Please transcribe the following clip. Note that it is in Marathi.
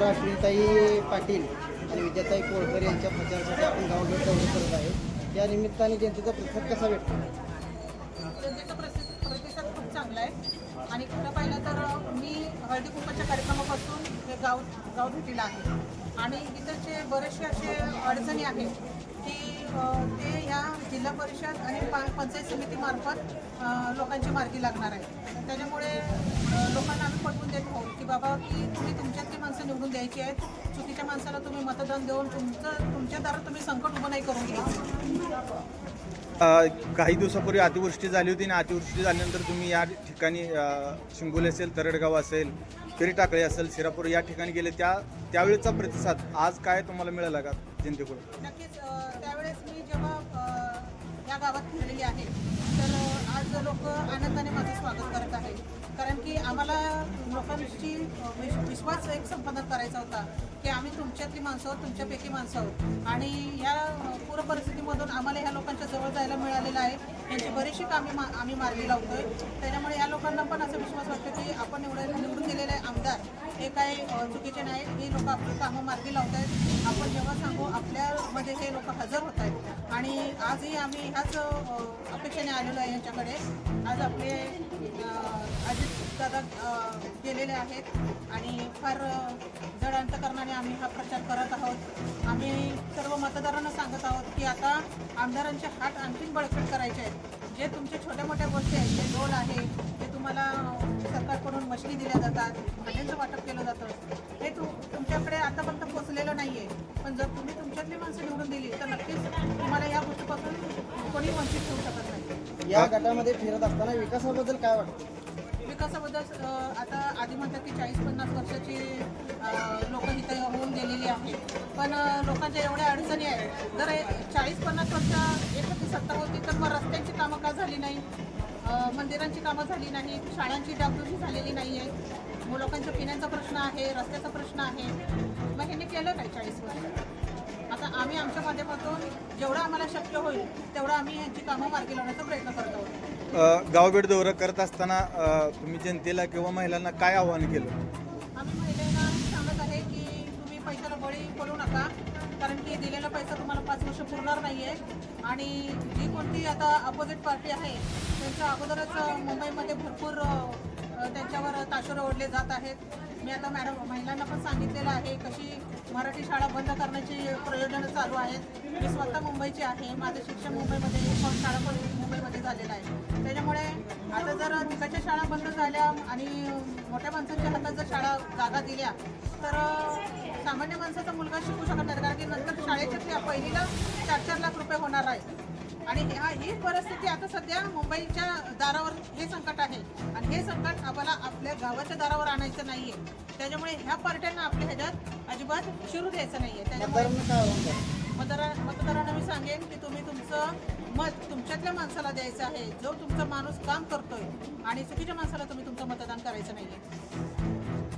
आमदार अश्विनताई पाटील आणि विद्याताई कोळकर यांच्या प्रचारासाठी आपण गावभेट दौरे करत आहे या निमित्ताने जनतेचा प्रतिसाद कसा भेटतो? जनतेचा प्रसिद्ध प्रतिसाद खूप चांगला आहे. आणि खरं पाहिलं तर मी हळदी कुंकूच्या कार्यक्रमापासून हे गाव गाव भेटीला आहे. आणि इथरचे बरेचसे असे अडचणी आहेत की ते ह्या जिल्हा परिषद आणि पा पंचायत समितीमार्फत लोकांची मार्गी लागणार आहे. त्याच्यामुळे लोकांना आम्ही पटवून देत आहोत की बाबा की तुम्ही तुमच्यातली निवडून द्यायची आहेत. चुकीच्या माणसाला तुम्ही मतदान देऊन तुमचं तुमच्या दारात तुम्ही संकट उभं नाही करून घ्यायचं. काही दिवसापूर्वी अतिवृष्टी झाली होती आणि अतिवृष्टी झाल्यानंतर तुम्ही या ठिकाणी शिंगोली असेल तरडगाव असेल पेरीटाकळी असेल शिरापूर या ठिकाणी गेले. त्या त्यावेळेचा प्रतिसाद आज काय तुम्हाला मिळाला का जनतेकडून नक्कीच त्यावेळेस मी जेव्हा या गावात फिरलेली आहे तर आज लोक आनंदाने माझं स्वागत करत आहे कारण की आम्हाला लोकांची विश्वास एक संपादन करायचा होता की आम्ही तुमच्यातली माणसं आहोत तुमच्यापैकी माणसं आहोत. आणि या पूर परिस्थितीमधून आम्हाला ह्या लोकांच्या जवळ जायला मिळालेलं आहे. यांची बरीचशी कामे मा आम्ही मार्गी लावतोय. त्याच्यामुळे या लोकांना पण असा विश्वास वाटतो की आपण एवढे निवडून गेलेले आमदार हे काही चुकीचे नाहीत हे लोक आपली कामं मार्गी लावत आहेत. आपण जेव्हा सांगू आपल्यामध्ये हे लोक हजर होत आहेत. आणि आजही आम्ही ह्याच अपेक्षेने आलेलो आहे यांच्याकडे. आज आपले दादा गेलेले आहेत. आणि फार जड अंतकरणाने आम्ही हा प्रचार करत आहोत. आम्ही सर्व मतदारांना सांगत आहोत की आता आमदारांचे हात आणखीन बळकट करायचे आहेत. जे तुमचे छोट्या मोठ्या गोष्टी आहेत जे लोन आहे जे तुम्हाला सरकारकडून मशिनी दिल्या जातात भाज्यांचं वाटप केलं जातं हे तू तुमच्याकडे आतापर्यंत पोचलेलं नाही आहे पण जर तुम्ही तुमच्यातली माणसं निवडून दिली तर नक्कीच तुम्हाला या गोष्टीपासून कोणी वंचित ठेवू शकत नाही. या गटामध्ये फिरत असताना विकासाबद्दल काय वाटतं? विकासाबद्दल आता आधी म्हणतात की चाळीस पन्नास वर्षाची लोक इथे होऊन गेलेली आहे पण लोकांच्या एवढ्या अडचणी आहेत. जर चाळीस पन्नास वर्ष एकच सत्ता होती तर मग रस्त्यांची कामं का झाली नाही? मंदिरांची कामं झाली नाही शाळांची डागडुजी झालेली नाही आहे. मग लोकांच्या पिण्याचा प्रश्न आहे रस्त्याचा प्रश्न आहे. मग ह्यांनी केलं काय चाळीस वर्ष? आता आम्ही आमच्या माध्यमातून जेवढं आम्हाला शक्य होईल तेवढं आम्ही यांची कामं मार्गी लावण्याचा प्रयत्न करत आहोत. गावभेट दौरा करत असताना तुम्ही जनतेला किंवा महिलांना काय आवाहन केलं? आम्ही महिलांना सांगत आहे की तुम्ही पैशाला बळी पडू नका कारण की दिलेला पैसा तुम्हाला पाच वर्ष पुरणार नाही आहे आणि जी कोणती आता अपोजिट पार्टी आहे त्यांच्या अगोदरच मुंबईमध्ये भरपूर त्यांच्यावर ताशोरे ओढले जात आहेत. मी आता मॅडम महिलांना पण सांगितलेलं आहे कशी मराठी शाळा बंद करण्याची प्रयोजनं चालू आहेत. मी स्वतः मुंबईची आहे. माझं शिक्षण मुंबईमध्ये शाळा पण मुंबईमध्ये झालेलं आहे. त्याच्यामुळे आता जर तिकडच्या शाळा बंद झाल्या आणि मोठ्या माणसांच्या हातात जर शाळा जागा दिल्या तर सामान्य माणसाचा मुलगा शिकू शकत नाही. कारण की नंतर शाळेच्या फी पहिलीला चार चार लाख रुपये होणार आहे. आणि ह्या ही परिस्थिती आता सध्या मुंबईच्या दारावर हे संकट आहे. आणि हे संकट आम्हाला आपल्या गावाच्या दारावर आणायचं नाहीये. त्याच्यामुळे ह्या पार्ट्यांना आपल्या ह्याच्यात अजिबात शिरू द्यायचं नाहीये. त्याच्यामुळे मतदारा मतदारांना मी सांगेन की तुम्ही तुमचं मत तुमच्यातल्या माणसाला द्यायचं आहे. जो तुमचा माणूस काम करतोय आणि चुकीच्या माणसाला तुम्ही तुमचं मतदान करायचं नाहीये.